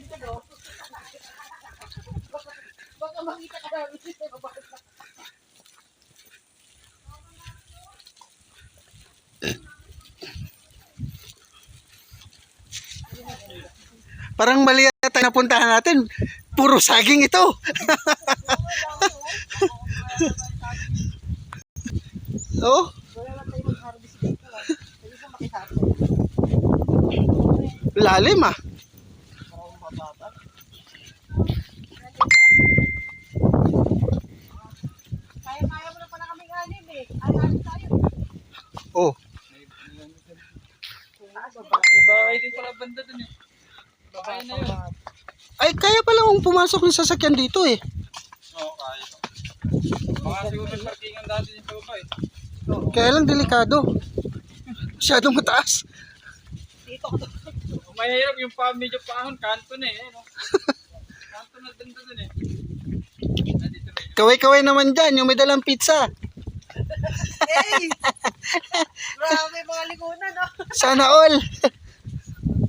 delikado. Baka makita ka namin dito. Parang mali yata napuntahan natin. Puro saging ito. oh, Wala lang yun. ay kaya pala kung pumasok ng sasakyan dito eh. Oo, kaya. Baka siguro may parkingan dati yung baba eh. Kaya lang delikado. Masyadong mataas. Dito. Mahirap yung pa medyo paahon, kanto na eh. No? Kaway-kaway naman dyan, yung may dalang pizza. Hey! Grabe mga likunan, no? Sana all.